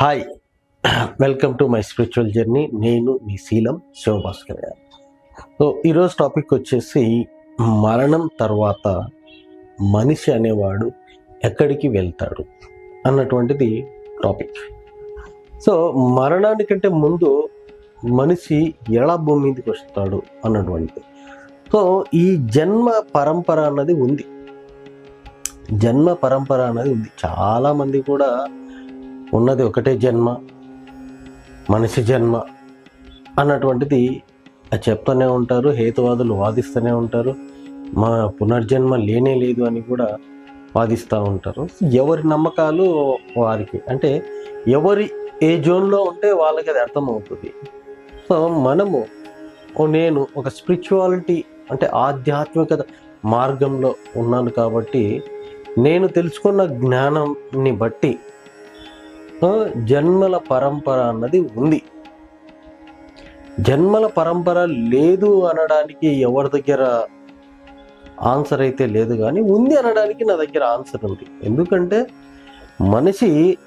Hi welcome to my spiritual journey నేను మీ శీలం శివభాస్కర్ గారు. సో ఈరోజు టాపిక్ వచ్చేసి మరణం తర్వాత మనిషి అనేవాడు ఎక్కడికి వెళ్తాడు అన్నటువంటిది టాపిక్ సో మరణానికంటే ముందు మనిషి ఎలా భూమి మీదకి వస్తాడు అన్నటువంటిది. సో ఈ జన్మ పరంపర అన్నది ఉంది. జన్మ పరంపర అనేది ఉంది. చాలామంది కూడా ఉన్నది ఒకటే జన్మ మనిషి జన్మ అన్నటువంటిది చెప్తూనే ఉంటారు హేతువాదులు వాదిస్తూనే ఉంటారు. మా పునర్జన్మ లేనే లేదు అని కూడా వాదిస్తూ ఉంటారు. ఎవరి నమ్మకాలు వారికి అంటే ఎవరి ఏ జోన్లో ఉంటే వాళ్ళకి అది అర్థమవుతుంది. సో మనము నేను ఒక స్పిరిచువాలిటీ అంటే ఆధ్యాత్మికత మార్గంలో ఉన్నాను కాబట్టి నేను తెలుసుకున్న జ్ఞానంని బట్టి జన్మల పరంపర అన్నది ఉంది. జన్మల పరంపర లేదు అనడానికి ఎవరి దగ్గర ఆన్సర్ అయితే లేదు కానీ ఉంది అనడానికి నా దగ్గర ఆన్సర్ ఉంది. ఎందుకంటే మనిషి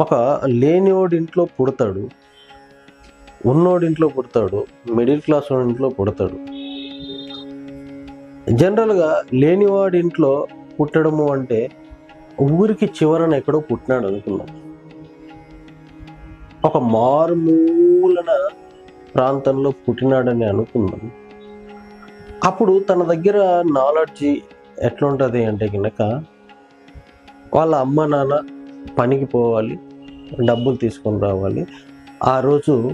ఒక లేనివాడింట్లో పుడతాడు ఉన్నోడింట్లో పుడతాడు మిడిల్ క్లాస్ ఇంట్లో పుడతాడు. జనరల్గా లేనివాడింట్లో పుట్టడము అంటే ఊరికి చివరన ఎక్కడో పుట్టినాడు అనుకున్నాం. ఒక మారుమూలన ప్రాంతంలో పుట్టినాడని అనుకున్నాం. అప్పుడు తన దగ్గర నాలెడ్జి ఎట్లుంటుంది అంటే కనుక వాళ్ళ అమ్మ నాన్న పనికి పోవాలి డబ్బులు తీసుకొని రావాలి ఆ రోజు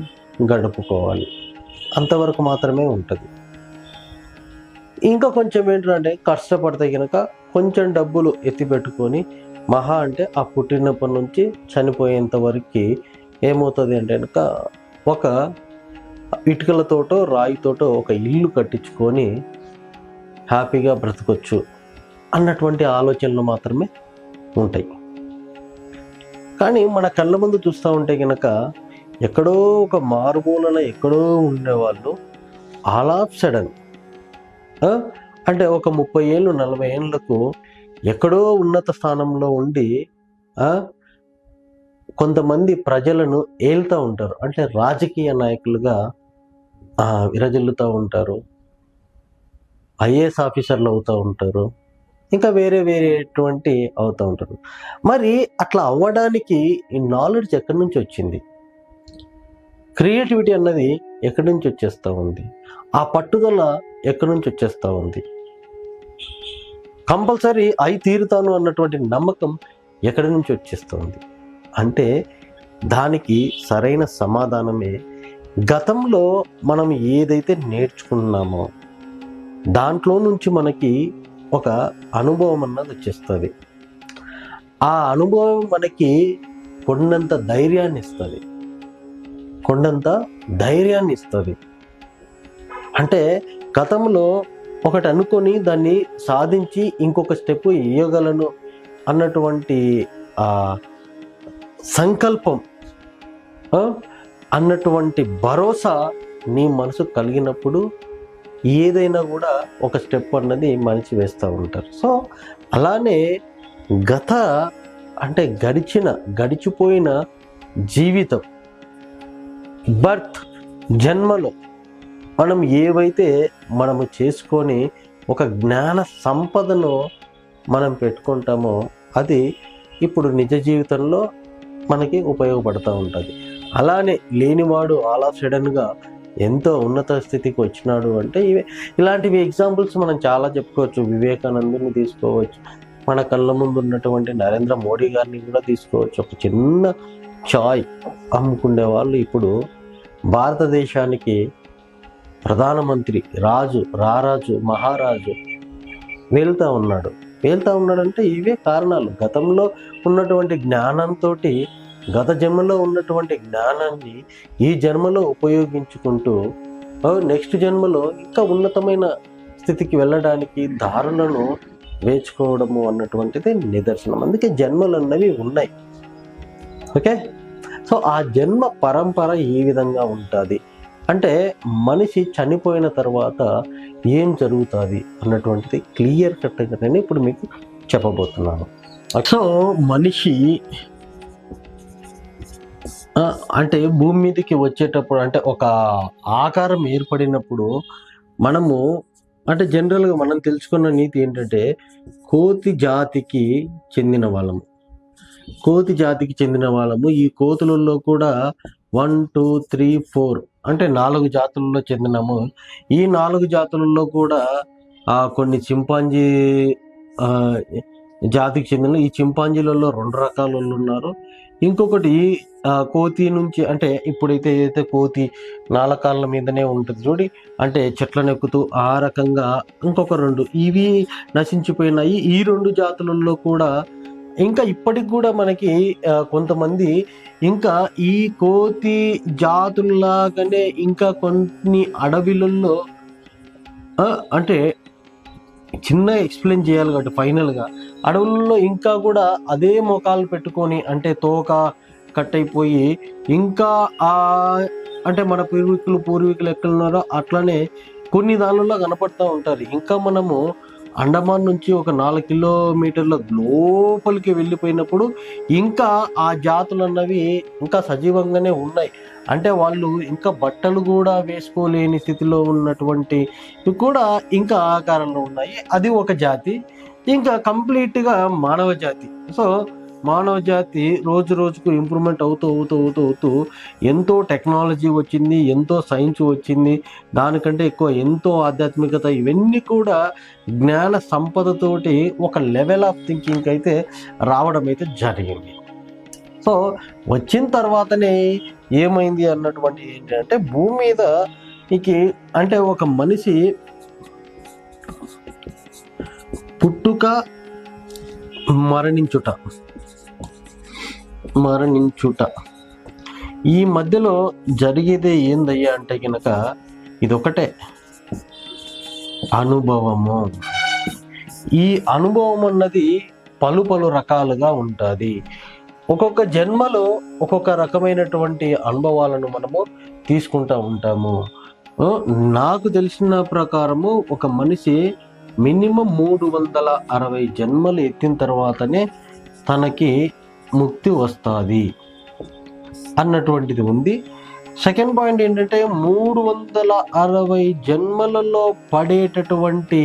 గడుపుకోవాలి. అంతవరకు మాత్రమే ఉంటుంది. ఇంకా కొంచెం ఏంటంటే కష్టపడితే కనుక కొంచెం డబ్బులు ఎత్తిపెట్టుకొని మహా అంటే ఆ పుట్టినప్పటి నుంచి చనిపోయేంత వరకు ఏమవుతుంది అంటే కనుక ఒక ఇటుకలతోటో రాయితోటో ఒక ఇల్లు కట్టించుకొని హ్యాపీగా బ్రతకొచ్చు అన్నటువంటి ఆలోచనలు మాత్రమే ఉంటాయి. కానీ మన కళ్ళ ముందు చూస్తూ ఉంటే కనుక ఎక్కడో ఒక మారుమూలన ఎక్కడో ఉండేవాళ్ళు ఆల్ ఆఫ్ సడన్ అంటే ఒక ముప్పై ఏళ్ళు నలభై ఏళ్ళకు ఎక్కడో ఉన్నత స్థానంలో ఉండి కొంతమంది ప్రజలను ఏలుతూ ఉంటారు. అంటే రాజకీయ నాయకులుగా విరజిల్లుతూ ఉంటారు. ఐఏఎస్ ఆఫీసర్లు అవుతూ ఉంటారు. ఇంకా వేరే వేరేటువంటి అవుతూ ఉంటారు. మరి అట్లా అవ్వడానికి ఈ నాలెడ్జ్ ఎక్కడి నుంచి వచ్చింది? క్రియేటివిటీ అన్నది ఎక్కడి నుంచి వచ్చేస్తూ ఉంది? ఆ పట్టుదల ఎక్కడి నుంచి వచ్చేస్తూ ఉంది? కంపల్సరీ అయి తీరుతాను అన్నటువంటి నమ్మకం ఎక్కడి నుంచి వచ్చేస్తుంది? అంటే దానికి సరైన సమాధానమే గతంలో మనం ఏదైతే నేర్చుకున్నామో దాంట్లో నుంచి మనకి ఒక అనుభవం అన్నది వచ్చేస్తుంది. ఆ అనుభవం మనకి కొండంత ధైర్యాన్ని ఇస్తుంది. కొండంత ధైర్యాన్ని ఇస్తుంది. అంటే గతంలో ఒకటి అనుకొని దాన్ని సాధించి ఇంకొక స్టెప్ ఇవ్వగలను అన్నటువంటి సంకల్పం అన్నటువంటి భరోసా నీ మనసు కలిగినప్పుడు ఏదైనా కూడా ఒక స్టెప్ అన్నది మనిషి వేస్తూ ఉంటారు. సో అలానే గత అంటే గడిచిన గడిచిపోయిన జీవితం బర్త్ జన్మలో మనం ఏవైతే మనము చేసుకొని ఒక జ్ఞాన సంపదను మనం పెట్టుకుంటామో అది ఇప్పుడు నిజ జీవితంలో మనకి ఉపయోగపడుతూ ఉంటుంది. అలానే లేనివాడు ఆల్ ఆఫ్ సడన్గా ఎంతో ఉన్నత స్థితికి వచ్చినాడు అంటే ఇవే ఇలాంటివి ఎగ్జాంపుల్స్ మనం చాలా చెప్పుకోవచ్చు. వివేకానందుని తీసుకోవచ్చు. మన కళ్ళ ముందు ఉన్నటువంటి నరేంద్ర మోడీ గారిని కూడా తీసుకోవచ్చు. ఒక చిన్న చాయ్ అమ్ముకునే వాళ్ళు ఇప్పుడు భారతదేశానికి ప్రధానమంత్రి రాజు రారాజు మహారాజు వెళ్తూ ఉన్నాడు. వెళ్తూ ఉన్నాడంటే ఇవే కారణాలు. గతంలో ఉన్నటువంటి జ్ఞానంతో గత జన్మలో ఉన్నటువంటి జ్ఞానాన్ని ఈ జన్మలో ఉపయోగించుకుంటూ నెక్స్ట్ జన్మలో ఇంకా ఉన్నతమైన స్థితికి వెళ్ళడానికి దారులను వేచుకోవడము అన్నటువంటిది నిదర్శనం. అందుకే జన్మలు అన్నవి ఉన్నాయి. ఓకే? సో ఆ జన్మ పరంపర ఈ విధంగా ఉంటుంది. అంటే మనిషి చనిపోయిన తర్వాత ఏం జరుగుతుంది అన్నటువంటిది క్లియర్ కట్గా నేను ఇప్పుడు మీకు చెప్పబోతున్నాను. సో మనిషి అంటే భూమి మీదకి వచ్చేటప్పుడు అంటే ఒక ఆకారం ఏర్పడినప్పుడు మనము అంటే జనరల్గా మనం తెలుసుకున్న నీతి ఏంటంటే కోతి జాతికి చెందిన వాళ్ళము. కోతి జాతికి చెందిన వాళ్ళము. ఈ కోతులలో కూడా వన్ టూ త్రీ ఫోర్ అంటే నాలుగు జాతులలో చెందినము. ఈ నాలుగు జాతులలో కూడా ఆ, కొన్ని చింపాంజీ జాతికి చెందిన ఈ చింపాంజీలలో రెండు రకాల ఉన్నారు. ఇంకొకటి కోతి నుంచి అంటే ఇప్పుడైతే ఏదైతే కోతి నాలకాళ్ళ మీదనే ఉంటుంది చూడి అంటే చెట్లను ఎక్కుతూ ఆ రకంగా ఇంకొక రెండు ఇవి నశించిపోయినాయి. ఈ రెండు జాతులలో కూడా ఇంకా ఇప్పటికి కూడా మనకి కొంతమంది ఇంకా ఈ కోతి జాతుల్లాగానే ఇంకా కొన్ని అడవిలలో అంటే చిన్న ఎక్స్ప్లెయిన్ చేయాలి కాబట్టి ఫైనల్గా. అడవుల్లో ఇంకా కూడా అదే మొఖాలు పెట్టుకొని అంటే తోక కట్ అయిపోయి ఇంకా ఆ అంటే మన పూర్వీకులు పూర్వీకులు ఎక్కడ ఉన్నారో అట్లనే కొన్ని దానిలో కనపడుతూ ఉంటారు. ఇంకా మనము అండమాన్ నుంచి ఒక నాలుగు కిలోమీటర్ల లోపలికి వెళ్ళిపోయినప్పుడు ఇంకా ఆ జాతులు అన్నవి ఇంకా సజీవంగానే ఉన్నాయి. అంటే వాళ్ళు ఇంకా బట్టలు కూడా వేసుకోలేని స్థితిలో ఉన్నటువంటి కూడా ఇంకా ఆకారంలో ఉన్నాయి. అది ఒక జాతి. ఇంకా కంప్లీట్గా మానవ జాతి. సో మానవ జాతి రోజు రోజుకు ఇంప్రూవ్మెంట్ అవుతూ అవుతూ అవుతూ అవుతూ ఎంతో టెక్నాలజీ వచ్చింది ఎంతో సైన్స్ వచ్చింది దానికంటే ఎక్కువ ఎంతో ఆధ్యాత్మికత ఇవన్నీ కూడా జ్ఞాన సంపదతోటి ఒక లెవెల్ ఆఫ్ థింకింగ్ అయితే రావడం అయితే జరిగింది. సో వచ్చిన తర్వాతనే ఏమైంది అన్నటువంటి ఏంటంటే భూమి మీద అంటే ఒక మనిషి పుట్టుక మరణించుట. మరణించుట ఈ మధ్యలో జరిగేదే ఏందయ్యా అంటే కనుక ఇదొకటే అనుభవము. ఈ అనుభవం అన్నది పలు పలు రకాలుగా ఉంటుంది. ఒక్కొక్క జన్మలో ఒక్కొక్క రకమైనటువంటి అనుభవాలను మనము తీసుకుంటూ ఉంటాము. నాకు తెలిసిన ప్రకారము ఒక మనిషి మినిమం మూడు వందల అరవై జన్మలు ఎత్తిన తర్వాతనే తనకి ముక్తి వస్తుంది అన్నటువంటిది ఉంది. సెకండ్ పాయింట్ ఏంటంటే మూడు వందల అరవై జన్మలలో పడేటటువంటి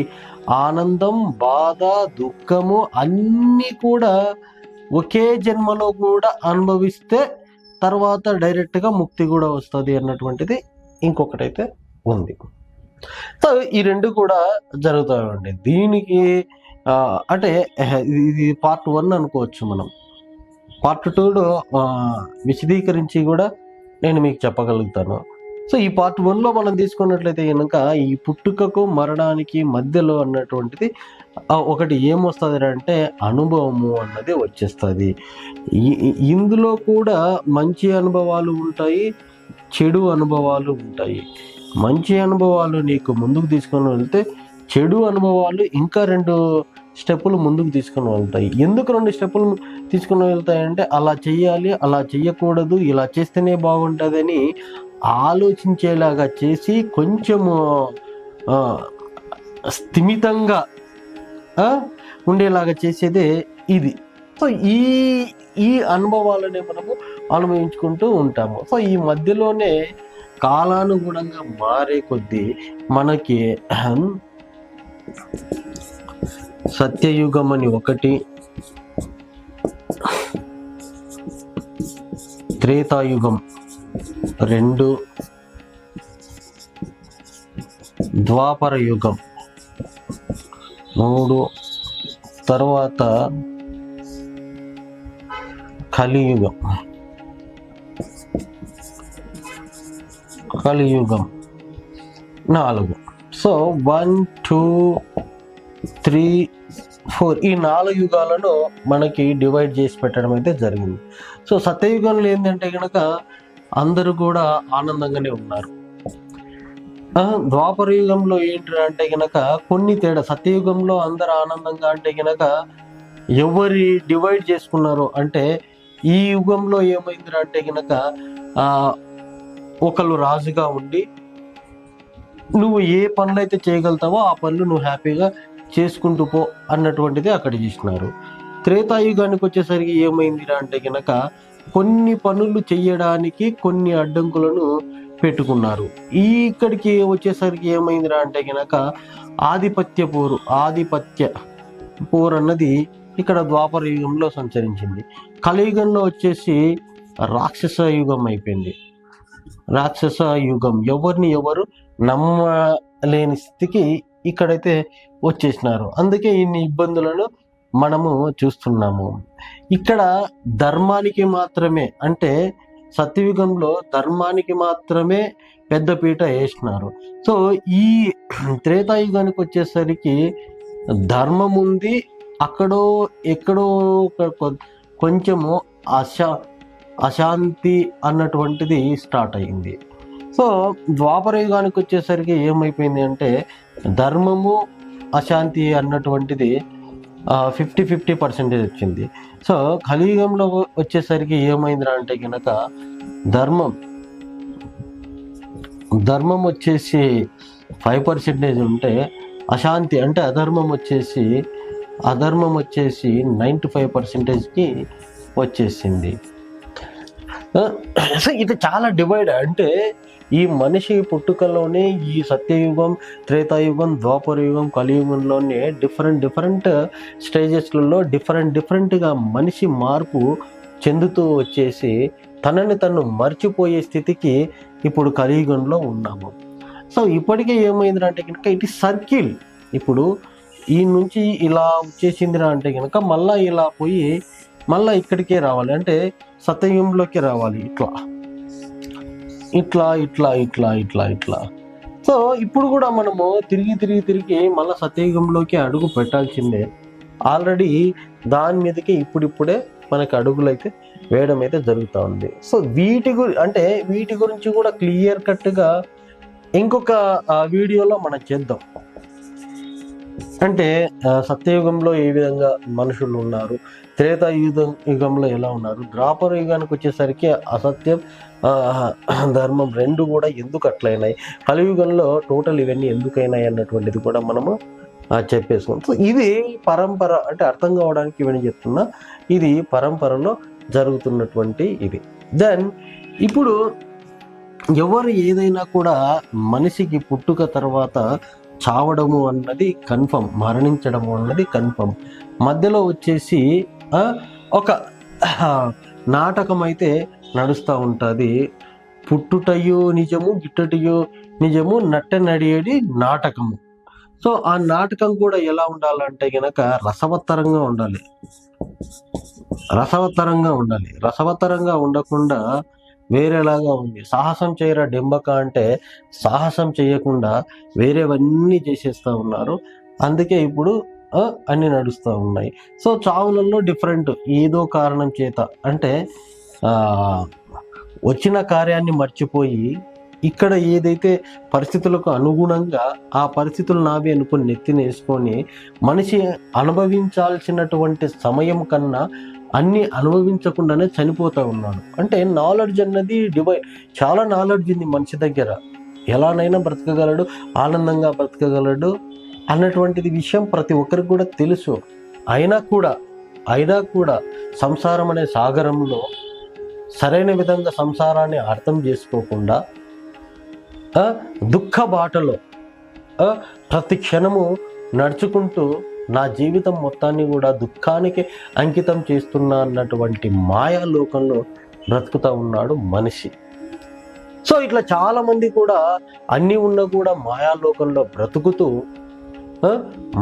ఆనందం బాధ దుఃఖము అన్నీ కూడా ఒకే జన్మలో కూడా అనుభవిస్తే తర్వాత డైరెక్ట్గా ముక్తి కూడా వస్తుంది అన్నటువంటిది ఇంకొకటైతే ఉంది. సో ఈ రెండు కూడా జరుగుతాయండి. దీనికి అంటే ఇది పార్ట్ వన్ అనుకోవచ్చు మనం. పార్ట్ టూను విశదీకరించి కూడా నేను మీకు చెప్పగలుగుతాను. సో ఈ పార్ట్ వన్లో మనం తీసుకున్నట్లయితే కనుక ఈ పుట్టుకకు మరణానికి మధ్యలో అన్నటువంటిది ఒకటి ఏమొస్తుంది అంటే అనుభవము అన్నది వచ్చేస్తుంది. ఇందులో కూడా మంచి అనుభవాలు ఉంటాయి చెడు అనుభవాలు ఉంటాయి. మంచి అనుభవాలు నీకు ముందుకు తీసుకొని వెళ్తే చెడు అనుభవాలు ఇంకా రెండు స్టెప్పులు ముందుకు తీసుకొని వెళ్తాయి. ఎందుకు రెండు స్టెప్పులు తీసుకుని వెళ్తాయంటే అలా చేయాలి అలా చేయకూడదు ఇలా చేస్తేనే బాగుంటుందని ఆలోచించేలాగా చేసి కొంచెము స్థిమితంగా ఉండేలాగా చేసేదే ఇది. సో ఈ ఈ అనుభవాలనే మనము అనుభవించుకుంటూ ఉంటాము. సో ఈ మధ్యలోనే కాలానుగుణంగా మారే కొద్దీ మనకి సత్యయుగం అని ఒకటి త్రేతాయుగం రెండు ద్వాపర యుగం మూడు తర్వాత కలియుగం. కలియుగం నాలుగు. So one two three four ఈ నాలుగు యుగాలను మనకి డివైడ్ చేసి పెట్టడం అయితే జరిగింది. సో సత్యయుగంలో ఏంటంటే కనుక అందరూ కూడా ఆనందంగానే ఉన్నారు. ఆ, ద్వాపర యుగంలో ఏంటి అంటే గనక కొన్ని తేడా సత్యయుగంలో అందరు ఆనందంగా అంటే గనక ఎవరి డివైడ్ చేసుకున్నారు అంటే ఈ యుగంలో ఏమైంది అంటే గనక ఆ ఒకళ్ళు రాజుగా ఉండి నువ్వు ఏ పనులు అయితే చేయగలుగుతావో ఆ పనులు నువ్వు హ్యాపీగా చేసుకుంటూ పో అన్నటువంటిది అక్కడ చేసినారు. త్రేతాయుగానికి వచ్చేసరికి ఏమైందిరా అంటే గనక కొన్ని పనులు చేయడానికి కొన్ని అడ్డంకులను పెట్టుకున్నారు. ఈ ఇక్కడికి వచ్చేసరికి ఏమైందిరా అంటే గనక ఆధిపత్య పోరు ఆధిపత్య పోరు అన్నది ఇక్కడ ద్వాపర యుగంలో సంచరించింది. కలియుగంలో వచ్చేసి రాక్షస యుగం అయిపోయింది. రాక్షస యుగం ఎవరిని ఎవరు నమ్మలేని స్థితికి ఇక్కడైతే వచ్చేసినారు. అందుకే ఇన్ని ఇబ్బందులను మనము చూస్తున్నాము. ఇక్కడ ధర్మానికి మాత్రమే అంటే సత్యయుగంలో ధర్మానికి మాత్రమే పెద్దపీట వేసినారు. సో ఈ త్రేతాయుగానికి వచ్చేసరికి ధర్మం ఉంది. అక్కడో ఎక్కడో కొ- కొంచెము అశా అశాంతి అన్నటువంటిది స్టార్ట్ అయింది. సో ద్వాపర యుగానికి వచ్చేసరికి ఏమైపోయింది అంటే ధర్మము అశాంతి అన్నటువంటిది ఫిఫ్టీ ఫిఫ్టీ పర్సెంటేజ్ వచ్చింది. సో కలియుగంలో వచ్చేసరికి ఏమైందిరా అంటే కనుక ధర్మం ధర్మం వచ్చేసి ఫైవ్ పర్సెంటేజ్ ఉంటే అశాంతి అంటే అధర్మం వచ్చేసి అధర్మం వచ్చేసి నైంటీ ఫైవ్ పర్సెంటేజ్కి వచ్చేసింది. సో ఇది చాలా డివైడ్ అంటే ఈ మనిషి పుట్టుకలోనే ఈ సత్యయుగం త్రేతాయుగం ద్వాపర యుగం కలియుగంలోనే డిఫరెంట్ డిఫరెంట్ స్టేజెస్లలో డిఫరెంట్ డిఫరెంట్గా మనిషి మార్పు చెందుతూ వచ్చేసి తనని తను మర్చిపోయే స్థితికి ఇప్పుడు కలియుగంలో ఉన్నాము. సో ఇప్పటికే ఏమైందంటే అంటే కనుక ఇట్ ఇస్ సర్కిల్. ఇప్పుడు ఈ నుంచి ఇలా వచ్చేసిందిరా అంటే కనుక మళ్ళీ ఇలా పోయి మళ్ళీ ఇక్కడికే రావాలి. అంటే సత్యయుగంలోకి రావాలి ఇట్లా. ఇట్లా ఇట్లా ఇట్లా ఇట్లా ఇట్లా. సో ఇప్పుడు కూడా మనము తిరిగి తిరిగి తిరిగి మళ్ళీ సత్యయుగంలోకి అడుగు పెట్టాల్సిందే. ఆల్రెడీ దాని మీదకి ఇప్పుడిప్పుడే మనకి అడుగులు అయితే వేయడం అయితే జరుగుతూ ఉంది. సో వీటి గురి అంటే వీటి గురించి కూడా క్లియర్ కట్గా ఇంకొక ఆ, వీడియోలో మనం చేద్దాం. అంటే సత్యయుగంలో ఏ విధంగా మనుషులు ఉన్నారు? త్రేతా యుగ యుగంలో ఎలా ఉన్నారు? ద్వాపర యుగానికి వచ్చేసరికి అసత్యం ధర్మం రెండు కూడా ఎందుకు అట్లయినాయి? కలియుగంలో టోటల్ ఇవన్నీ ఎందుకైనాయి అన్నటువంటిది కూడా మనము ఆ, చెప్పేసుకుంటాం సో ఇది పరంపర అంటే అర్థం కావడానికి ఇవన్నీ చెప్తున్నా ఇది పరంపరలో జరుగుతున్నటువంటి ఇది దెన్ ఇప్పుడు ఎవరు ఏదైనా కూడా మనిషికి పుట్టుక తర్వాత చావడము అన్నది కన్ఫర్మ్ మరణించడము అన్నది కన్ఫర్మ్. మధ్యలో వచ్చేసి ఒక నాటకం అయితే నడుస్తూ ఉంటుంది. పుట్టుటయో నిజము గిట్టటయ్యో నిజము నట్ట నడియేది నాటకము. సో ఆ నాటకం కూడా ఎలా ఉండాలంటే గనక రసవత్తరంగా ఉండాలి. రసవత్తరంగా ఉండాలి. రసవత్తరంగా ఉండకుండా వేరేలాగా ఉంది. సాహసం చేయరా డెంబక అంటే సాహసం చేయకుండా వేరేవన్నీ చేసేస్తూ ఉన్నారు. అందుకే ఇప్పుడు అన్నీ అన్ని నడుస్తూ ఉన్నాయి. సో చావులలో డిఫరెంట్. ఏదో కారణం చేత. అంటే వచ్చిన కార్యాన్ని మర్చిపోయి ఇక్కడ ఏదైతే పరిస్థితులకు అనుగుణంగా ఆ పరిస్థితులు నావి అనుకుని నెత్తినేసుకొని మనిషి అనుభవించాల్సినటువంటి సమయం కన్నా అన్ని అనుభవించకుండానే చనిపోతూ ఉన్నాడు అంటే నాలెడ్జ్ అన్నది డివై చాలా నాలెడ్జ్ ఉంది మనిషి దగ్గర. ఎలానైనా బ్రతకగలడు ఆనందంగా బ్రతకగలడు అన్నటువంటిది విషయం ప్రతి ఒక్కరికి కూడా తెలుసు. అయినా కూడా అయినా కూడా సంసారం అనే సాగరంలో సరైన విధంగా సంసారాన్ని అర్థం చేసుకోకుండా దుఃఖ బాటలో ప్రతి క్షణము నడుచుకుంటూ నా జీవితం మొత్తాన్ని కూడా దుఃఖానికి అంకితం చేస్తున్నా అన్నటువంటి మాయా లోకంలో బ్రతుకుతా ఉన్నాడు మనిషి. సో ఇట్లా చాలామంది కూడా అన్నీ ఉన్నా కూడా మాయాలోకంలో బ్రతుకుతూ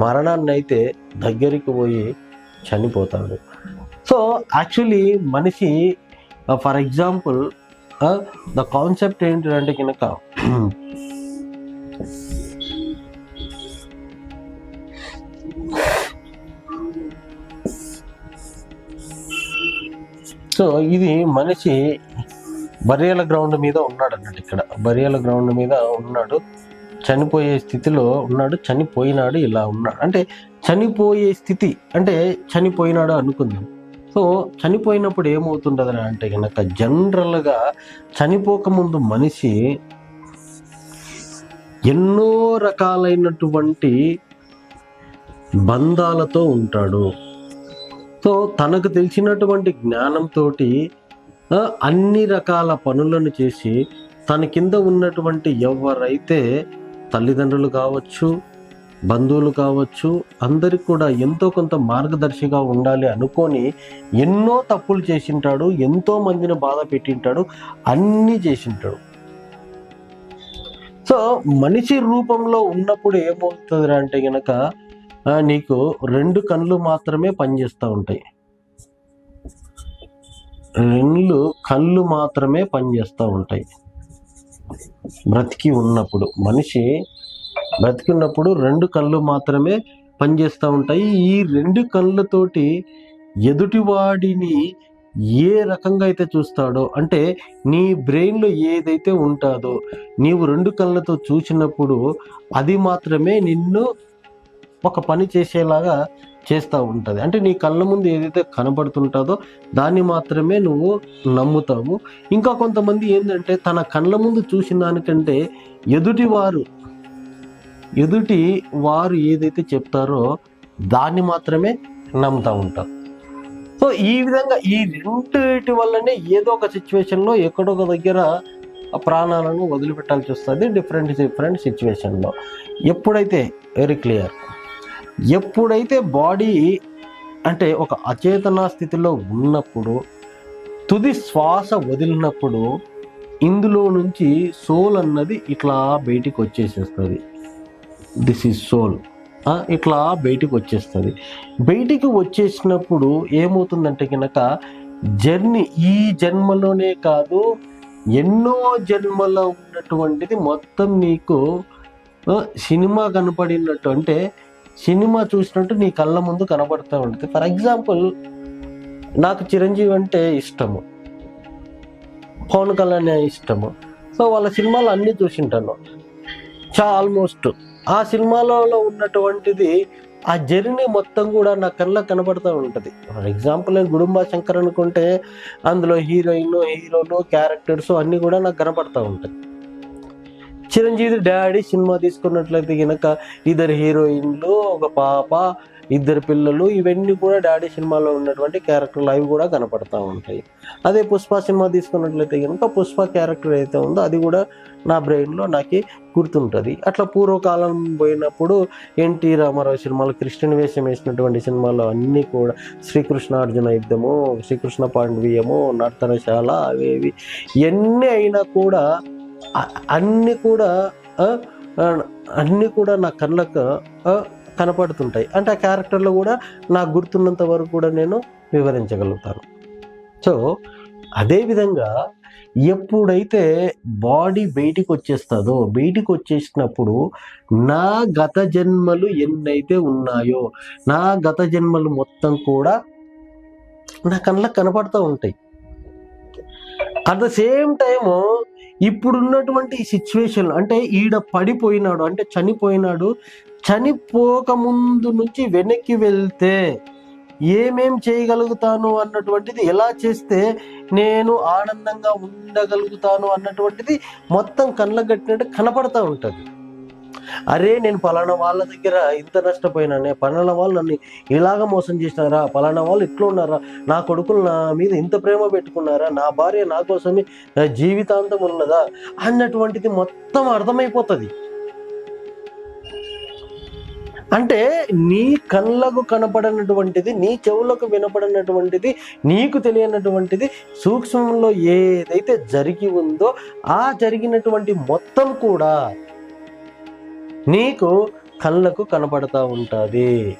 మరణాన్ని అయితే దగ్గరికి పోయి చనిపోతాడు. సో యాక్చువల్లీ మనిషి ఫర్ ఎగ్జాంపుల్ ద కాన్సెప్ట్ ఏంటంటే కనుక సో ఇది మనిషి బరియల గ్రౌండ్ మీద ఉన్నాడు అన్నట్టు ఇక్కడ. బరియల గ్రౌండ్ మీద ఉన్నాడు. చనిపోయే స్థితిలో ఉన్నాడు. చనిపోయినాడు ఇలా ఉన్నాడు. అంటే చనిపోయే స్థితి అంటే చనిపోయినాడు అనుకుందాం. సో చనిపోయినప్పుడు ఏమవుతుండదు అంటే కనుక జనరల్గా చనిపోకముందు మనిషి ఎన్నో రకాలైనటువంటి బంధాలతో ఉంటాడు. సో తనకు తెలిసినటువంటి జ్ఞానంతో అన్ని రకాల పనులను చేసి తన కింద ఉన్నటువంటి ఎవరైతే తల్లిదండ్రులు కావచ్చు బంధువులు కావచ్చు అందరికి కూడా ఎంతో కొంత మార్గదర్శిగా ఉండాలి అనుకొని ఎన్నో తప్పులు చేసింటాడు ఎంతో మందిని బాధ పెట్టింటాడు అన్నీ చేసింటాడు. సో మనిషి రూపంలో ఉన్నప్పుడు ఏమవుతుంది అంటే కనుక నీకు రెండు కళ్ళు మాత్రమే పనిచేస్తూ ఉంటాయి. రెండు కళ్ళు మాత్రమే పనిచేస్తూ ఉంటాయి. బ్రతికి ఉన్నప్పుడు మనిషి బ్రతికున్నప్పుడు రెండు కళ్ళు మాత్రమే పనిచేస్తూ ఉంటాయి. ఈ రెండు కళ్ళతోటి ఎదుటివాడిని ఏ రకంగా అయితే చూస్తాడో అంటే నీ బ్రెయిన్లో ఏదైతే ఉంటుందో నీవు రెండు కళ్ళతో చూసినప్పుడు అది మాత్రమే నిన్ను ఒక పని చేసేలాగా చేస్తూ ఉంటుంది. అంటే నీ కళ్ళ ముందు ఏదైతే కనబడుతుంటుందో దాన్ని మాత్రమే నువ్వు నమ్ముతావు. ఇంకా కొంతమంది ఏంటంటే తన కళ్ళ ముందు చూసిన దానికంటే ఎదుటి వారు ఎదుటి వారు ఏదైతే చెప్తారో దాన్ని మాత్రమే నమ్ముతూ ఉంటారు. సో ఈ విధంగా ఈ రెండింటి వల్లనే ఏదో ఒక సిచ్యువేషన్లో ఎక్కడో ఒక దగ్గర ప్రాణాలను వదిలిపెట్టాల్సి వస్తుంది. డిఫరెంట్ డిఫరెంట్ సిచ్యువేషన్లో. ఎప్పుడైతే వెరీ క్లియర్. ఎప్పుడైతే బాడీ అంటే ఒక అచేతన స్థితిలో ఉన్నప్పుడు తుది శ్వాస వదిలినప్పుడు ఇందులో నుంచి సోల్ అన్నది ఇట్లా బయటికి వచ్చేసేస్తుంది. దిస్ ఈజ్ సోల్ ఇట్లా బయటికి వచ్చేస్తుంది. బయటికి వచ్చేసినప్పుడు ఏమవుతుందంటే కనుక జర్నీ ఈ జన్మలోనే కాదు ఎన్నో జన్మలో ఉన్నటువంటిది మొత్తం నీకు సినిమా కనపడినట్టు అంటే సినిమా చూసినట్టు నీ కళ్ళ ముందు కనబడుతూ ఉంటుంది ఫర్ ఎగ్జాంపుల్ నాకు చిరంజీవి అంటే ఇష్టము. పవన్ కళ్యాణ్ ఇష్టము. సో వాళ్ళ సినిమాలు అన్నీ చూసింటాను. చా ఆల్మోస్ట్ ఆ సినిమాలలో ఉన్నటువంటిది ఆ జర్నీ మొత్తం కూడా నా కళ్ళకు కనబడుతూ ఉంటుంది. ఫర్ ఎగ్జాంపుల్ నేను గుడుంబా శంకర్ అనుకుంటే అందులో హీరోయిన్ హీరోలు క్యారెక్టర్స్ అన్నీ కూడా నాకు కనపడతా ఉంటుంది. చిరంజీవి డాడీ సినిమా తీసుకున్నట్లయితే కనుక ఇద్దరు హీరోయిన్లు ఒక పాప ఇద్దరు పిల్లలు ఇవన్నీ కూడా డాడీ సినిమాలో ఉన్నటువంటి క్యారెక్టర్లు అవి కూడా కనపడతా ఉంటాయి. అదే పుష్ప సినిమా తీసుకున్నట్లయితే కనుక పుష్ప క్యారెక్టర్ అయితే ఉందో అది కూడా నా బ్రెయిన్లో నాకు గుర్తుంటుంది. అట్లా పూర్వకాలం పోయినప్పుడు ఎన్టీ రామారావు సినిమాలు కృష్ణుని వేషం వేసినటువంటి సినిమాలు అన్నీ కూడా శ్రీకృష్ణార్జున యుద్ధము శ్రీకృష్ణ పాండవీయము నర్తనశాల అవి ఇవి ఎన్ని అయినా కూడా అన్నీ కూడా అన్నీ కూడా నా కళ్ళకు కనపడుతుంటాయి. అంటే ఆ క్యారెక్టర్లో కూడా నాకు గుర్తున్నంత వరకు కూడా నేను వివరించగలుగుతాను. సో అదేవిధంగా ఎప్పుడైతే బాడీ బయటికి వచ్చేస్తుందో బయటికి వచ్చేసినప్పుడు నా గత జన్మలు ఎన్నైతే ఉన్నాయో నా గత జన్మలు మొత్తం కూడా నా కళ్ళకు కనపడుతూ ఉంటాయి. అట్ ద సేమ్ టైము ఇప్పుడున్నటువంటి సిచ్యువేషన్ అంటే ఈడ పడిపోయినాడు అంటే చనిపోయినాడు చనిపోక ముందు నుంచి వెనక్కి వెళ్తే ఏమేం చేయగలుగుతాను అన్నటువంటిది ఎలా చేస్తే నేను ఆనందంగా ఉండగలుగుతాను అన్నటువంటిది మొత్తం కళ్ళగట్టినట్టు కనపడతా ఉంటుంది. అరే నేను పలానా వాళ్ళ దగ్గర ఇంత నష్టపోయినానే పలానా వాళ్ళు నన్ను ఇలాగ మోసం చేసినారా పలానా వాళ్ళు ఇట్లా ఉన్నారా నా కొడుకులు నా మీద ఇంత ప్రేమ పెట్టుకున్నారా నా భార్య నా కోసమే నా జీవితాంతం ఉన్నదా అన్నటువంటిది మొత్తం అర్థమైపోతుంది. అంటే నీ కళ్ళకు కనపడనటువంటిది నీ చెవులకు వినపడనటువంటిది నీకు తెలియనటువంటిది సూక్ష్మంలో ఏదైతే జరిగి ఉందో ఆ జరిగినటువంటి మొత్తం కూడా నీకు కళ్ళకు కనపడతా ఉంటుంది.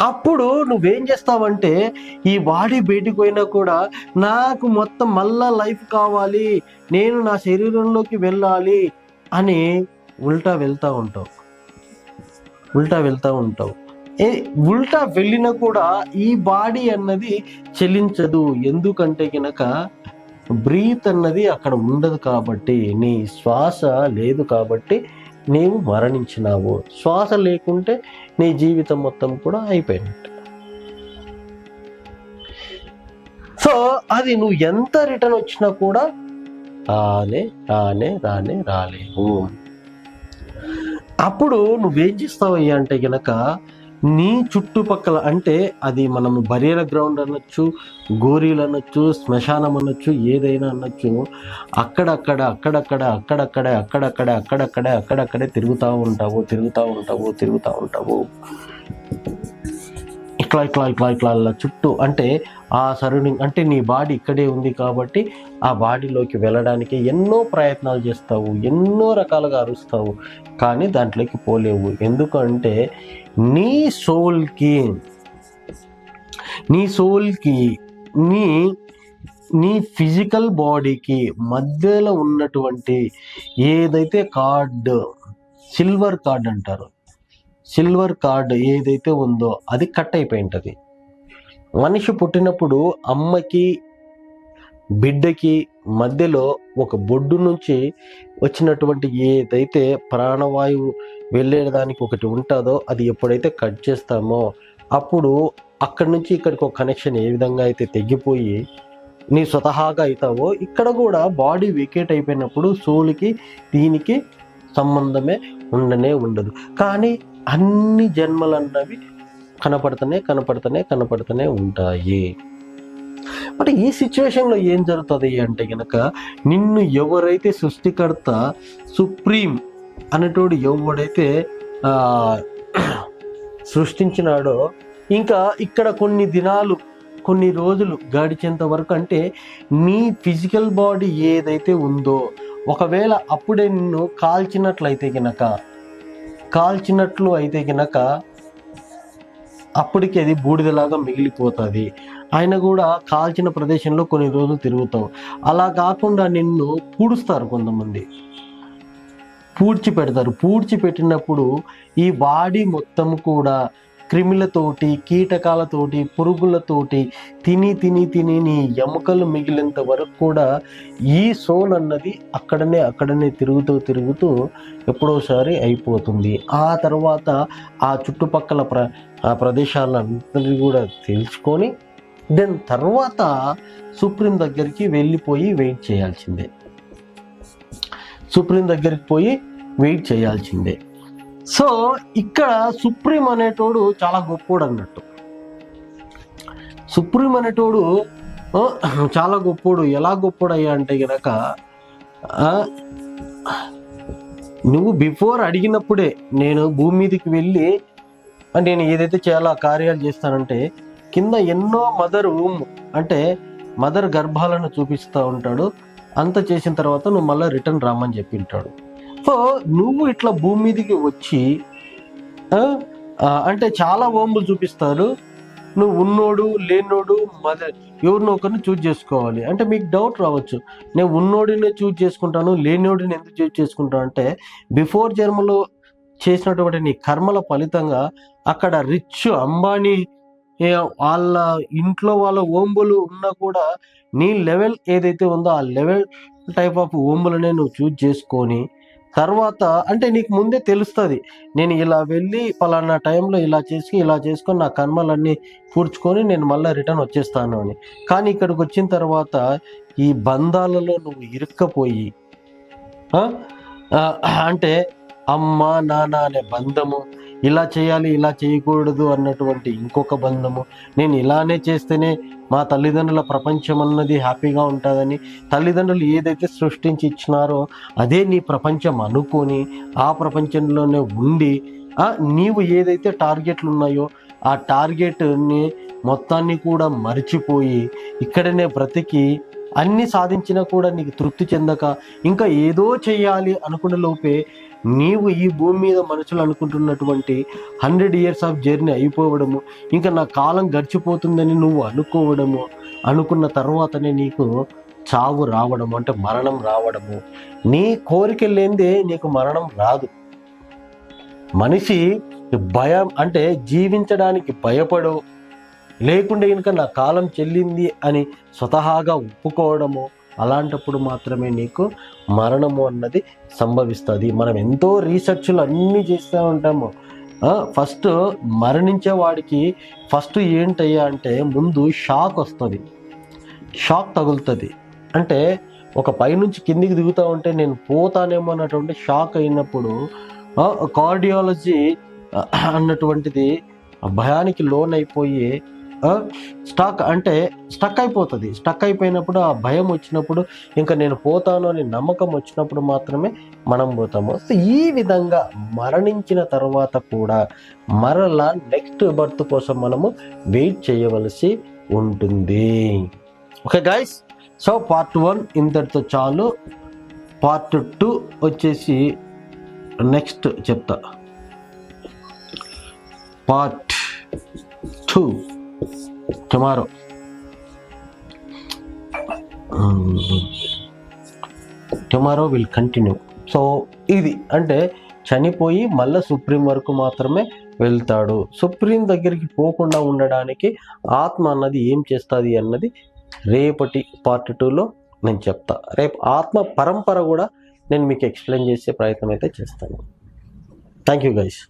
అప్పుడు నువ్వేం చేస్తావంటే ఈ బాడీ బయటికి పోయినా కూడా నాకు మొత్తం మళ్ళా లైఫ్ కావాలి నేను నా శరీరంలోకి వెళ్ళాలి అని ఉల్టా వెళ్తూ ఉంటావు. ఉల్టా వెళ్తూ ఉంటావు. ఏ ఉల్టా వెళ్ళినా కూడా ఈ బాడీ అన్నది చెల్లించదు. ఎందుకంటే కనుక బ్రీత్ అన్నది అక్కడ ఉండదు కాబట్టి నీ శ్వాస లేదు కాబట్టి నీవు మరణించినావు. శ్వాస లేకుంటే నీ జీవితం మొత్తం కూడా అయిపోయినట్టు. సో అది నువ్వు ఎంత రిటర్న్ వచ్చినా కూడా రానే రానే రానే రాలేవు. అప్పుడు నువ్వేం చేస్తావయ్యా అంటే గనక నీ చుట్టుపక్కల అంటే అది మనము బరియల గ్రౌండ్ అనొచ్చు గోరీలు అనొచ్చు శ్మశానం అనొచ్చు ఏదైనా అనొచ్చు అక్కడక్కడ అక్కడక్కడ అక్కడక్కడే అక్కడక్కడే అక్కడక్కడే అక్కడక్కడే తిరుగుతూ ఉంటావు తిరుగుతూ ఉంటావు తిరుగుతూ ఉంటావు. ఇట్లా ఇట్లా ఇట్లా ఇట్లా చుట్టూ అంటే ఆ సరౌండింగ్ అంటే నీ బాడీ ఇక్కడే ఉంది కాబట్టి ఆ బాడీలోకి వెళ్ళడానికి ఎన్నో ప్రయత్నాలు చేస్తావు ఎన్నో రకాలుగా అరుస్తావు కానీ దాంట్లోకి పోలేవు. ఎందుకంటే నీ సోల్కి నీ సోల్కి నీ నీ ఫిజికల్ బాడీకి మధ్యలో ఉన్నటువంటి ఏదైతే కార్డ్ సిల్వర్ కార్డ్ అంటారు సిల్వర్ కార్డ్ ఏదైతే ఉందో అది కట్ అయిపోయి ఉంటుంది మనిషి పుట్టినప్పుడు అమ్మకి బిడ్డకి మధ్యలో ఒక బొడ్డు నుంచి వచ్చినటువంటి ఏదైతే ప్రాణవాయువు వెళ్ళేదానికి ఒకటి ఉంటుందో అది ఎప్పుడైతే కట్ చేస్తామో అప్పుడు అక్కడి నుంచి ఇక్కడికి ఒక కనెక్షన్ ఏ విధంగా అయితే తెగిపోయి నీ స్వతహాగా అవుతావో ఇక్కడ కూడా బాడీ వికెట్ అయిపోయినప్పుడు సోలుకి దీనికి సంబంధమే ఉండనే ఉండదు. కానీ అన్ని జన్మలు అన్నవి కనపడుతూనే కనపడుతూనే కనపడుతూనే ఉంటాయి. మరి ఈ సిచ్యువేషన్లో ఏం జరుగుతుంది అంటే గనక నిన్ను ఎవరైతే సృష్టికర్త సుప్రీం అనేటోడు ఎవడైతే సృష్టించినాడో ఇంకా ఇక్కడ కొన్ని దినాలు కొన్ని రోజులు గడిచేంత వరకు అంటే నీ ఫిజికల్ బాడీ ఏదైతే ఉందో ఒకవేళ అప్పుడే నిన్ను కాల్చినట్లయితే గనక కాల్చినట్లు అయితే గినక అప్పటికి అది బూడిదలాగా మిగిలిపోతుంది. ఆయన కూడా కాల్చిన ప్రదేశంలో కొన్ని రోజులు తిరుగుతావు. అలా కాకుండా నిన్ను పూడుస్తారు కొంతమంది. పూడ్చి పెడతారు పూడ్చి పెట్టినప్పుడు ఈ బాడీ మొత్తం కూడా క్రిములతోటి కీటకాలతోటి పురుగులతోటి తిని తిని తిని నీ ఎముకలు మిగిలేంత వరకు కూడా ఈ సోల్ అన్నది అక్కడనే అక్కడనే తిరుగుతూ తిరుగుతూ ఎప్పుడోసారి అయిపోతుంది. ఆ తర్వాత ఆ చుట్టుపక్కల ప్ర ఆ కూడా తెలుసుకొని దెన్ తర్వాత సుప్రీం దగ్గరికి వెళ్ళిపోయి వెయిట్ చేయాల్సిందే. సుప్రీం దగ్గరికి పోయి వెయిట్ చేయాల్సిందే. సో ఇక్కడ సుప్రీం అనేటోడు చాలా గొప్పోడు అన్నట్టు. సుప్రీం అనేటోడు చాలా గొప్పోడు. ఎలా గొప్పోడయ్యా అంటే గనక నువ్వు బిఫోర్ అడిగినప్పుడే నేను భూమి మీదకి వెళ్ళి నేను ఏదైతే చాలా కార్యాలు చేస్తానంటే కింద ఎన్నో మదర్ ఊమ్ అంటే మదర్ గర్భాలను చూపిస్తూ ఉంటాడు. అంత చేసిన తర్వాత నువ్వు మళ్ళీ రిటర్న్ రమ్మని చెప్పి ఉంటాడు. సో నువ్వు ఇట్లా భూమి మీదకి వచ్చి అంటే చాలా ఓంబులు చూపిస్తారు. నువ్వు ఉన్నోడు లేనోడు మదర్ ఎవరినో ఒకరిని చూజ్ చేసుకోవాలి. అంటే మీకు డౌట్ రావచ్చు. నేను ఉన్నోడిని చూజ్ చేసుకుంటాను లేనోడిని ఎందుకు చూజ్ చేసుకుంటాను అంటే బిఫోర్ జన్మలో చేసినటువంటి నీ కర్మల ఫలితంగా అక్కడ రిచ్ అంబానీ వాళ్ళ ఇంట్లో వాళ్ళ ఓంబులు ఉన్నా కూడా నీ లెవెల్ ఏదైతే ఉందో ఆ లెవెల్ టైప్ ఆఫ్ ఓంబులనే నువ్వు చూజ్ చేసుకొని తర్వాత అంటే నీకు ముందే తెలుస్తుంది. నేను ఇలా వెళ్ళి పలానా టైంలో ఇలా చేసి ఇలా చేసుకొని నా కర్మలన్నీ పూడ్చుకొని నేను మళ్ళీ రిటర్న్ వచ్చేస్తాను అని. కానీ ఇక్కడికి వచ్చిన తర్వాత ఈ బంధాలలో నువ్వు ఇరుక్కపోయి అంటే అమ్మ నాన్న అనే బంధము ఇలా చేయాలి ఇలా చేయకూడదు అన్నటువంటి ఇంకొక బంధము. నేను ఇలానే చేస్తేనే మా తల్లిదండ్రుల ప్రపంచం అన్నది హ్యాపీగా ఉంటుందని తల్లిదండ్రులు ఏదైతే సృష్టించి ఇచ్చినారో అదే నీ ప్రపంచం అనుకొని ఆ ప్రపంచంలోనే ఉండి నీవు ఏదైతే టార్గెట్లు ఉన్నాయో ఆ టార్గెట్ని మొత్తాన్ని కూడా మర్చిపోయి ఇక్కడనే బ్రతికి అన్ని సాధించినా కూడా నీకు తృప్తి చెందక ఇంకా ఏదో చేయాలి అనుకున్న లోపే నీవు ఈ భూమి మీద మనుషులు అనుకుంటున్నటువంటి హండ్రెడ్ ఇయర్స్ ఆఫ్ జర్నీ అయిపోవడము ఇంకా నా కాలం గడిచిపోతుందని నువ్వు అనుకోవడము అనుకున్న తర్వాతనే నీకు చావు రావడము అంటే మరణం రావడము. నీ కోరిక లేనిదే నీకు మరణం రాదు. మనిషి భయం అంటే జీవించడానికి భయపడో లేకుంటే ఇంకా నా కాలం చెల్లింది అని స్వతహాగా ఒప్పుకోవడము అలాంటప్పుడు మాత్రమే నీకు మరణము అన్నది సంభవిస్తుంది. మనం ఎంతో రీసెర్చ్లు అన్నీ చేస్తూ ఉంటాము. ఫస్ట్ మరణించే వాడికి ఫస్ట్ ఏంటయ్యా అంటే ముందు షాక్ వస్తుంది. షాక్ తగులుతుంది. అంటే ఒక పైనుంచి కిందికి దిగుతూ ఉంటే నేను పోతానేమో అన్నటువంటి షాక్ అయినప్పుడు కార్డియాలజీ అన్నటువంటిది భయానికి లోన్ అయిపోయి స్టక్ అంటే స్టక్ అయిపోతుంది. స్టక్ అయిపోయినప్పుడు ఆ భయం వచ్చినప్పుడు ఇంకా నేను పోతాను అని నమ్మకం వచ్చినప్పుడు మాత్రమే మనం పోతాము. సో ఈ విధంగా మరణించిన తర్వాత కూడా మరలా నెక్స్ట్ బర్త్ కోసం మనము వెయిట్ చేయవలసి ఉంటుంది. Okay guys so part one ఇంతటితో చాలు. పార్ట్ టూ వచ్చేసి నెక్స్ట్ చెప్తా. Part two tomorrow tomorrow will continue so ఇది అంటే చనిపోయి మళ్ళీ సుప్రీం వరకు మాత్రమే వెళ్తాడు. సుప్రీం దగ్గరికి పోకుండా ఉండడానికి ఆత్మ అన్నది ఏం చేస్తుంది అన్నది రేపటి పార్ట్ టూలో నేను చెప్తా. రేపు ఆత్మ పరంపర కూడా నేను మీకు ఎక్స్ప్లెయిన్ చేసే ప్రయత్నం అయితే చేస్తాను. Thank you guys